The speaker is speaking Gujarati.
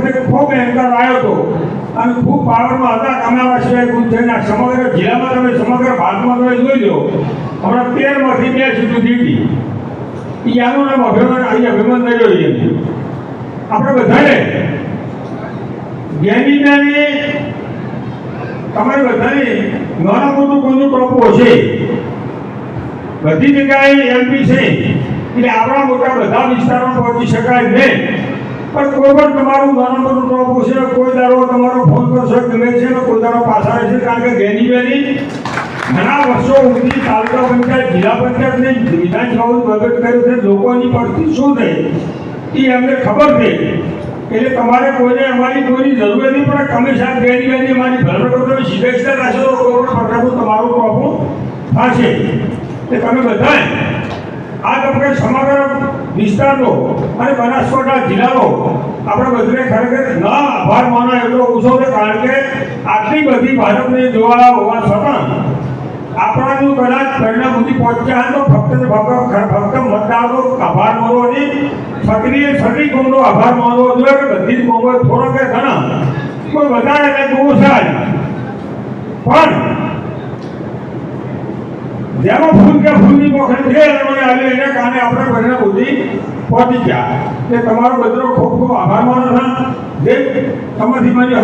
ઉપરથી ખૂબ એન્કર આવ્યો હતો. અને ખૂબ પાવરમાં હતા. કમાવા સિવાય ગુજરાતના સમગ્ર જિલ્લામાં તમે સમગ્ર ભારતમાં તમે જોઈ લો. હમણાં તેરમાંથી બે સીટો જીતી. એ આનું નામ અભિમાન અહીં અભિમાન નહીં જોઈએ આપણે બધાને જ્ઞાનીની તમારે બધાને નાના મોટું કોઈનું ટોપું હશે? બધી જગ્યાએ એમપી છે. એટલે આપણા મોટા બધા વિસ્તારમાં પહોંચી શકાય નહીં પણ કોઈ પણ તમારું ઉદાહરણ મોટું ટોપ છે કોઈ દારો તમારો ફોન કરશો ગમે છે ને કોઈ દારો પાછા રહેશે કારણ કે ગેની બેની ઘણા વર્ષો સુધી તાલુકા પંચાયત, જિલ્લા પંચાયતની વિધાનસભાનું પ્રગટ કર્યું છે, લોકોની પડતી શું થઈ? એ એમને ખબર છે. એટલે તમારે કોઈને અમારી કોઈની જરૂર નથી, પણ તમે સાહેબ ગેની બેની અમારી ભરભર તમે શુભેચ્છા રાખશો તો પણ પ્રકારનું તમારું પ્રોબ્લમ થશે. એટલે તમે બધાએ આ તમને સમગ્ર વિસ્તારનો અને બનાસકાંઠા જિલ્લાનો આપણે બધાને ખરેખર ન આભાર માનો એટલો ઓછો છે કારણ કે આટલી બધી ભાજપને જોવા હોવા છતાં આપણાનું કદાચ પરિણામ સુધી પહોંચ્યા તો ફક્ત ફક્ત મતદારો આભાર માનવો નહીં સક્રિય સટી કોમનો આભાર માનવો જોઈએ કે બધી જ કોમો થોડો કે ઘણા. કોઈ વધારે ને બહુ સારી પણ જેમાં ફૂલ કે ફૂલની મોખરી છે, એને એને કારણે આપણે બધા સુધી પહોંચી ગયા. એ તમારો બધો ખૂબ ખૂબ આભાર માનો છે. જે તમારી મારી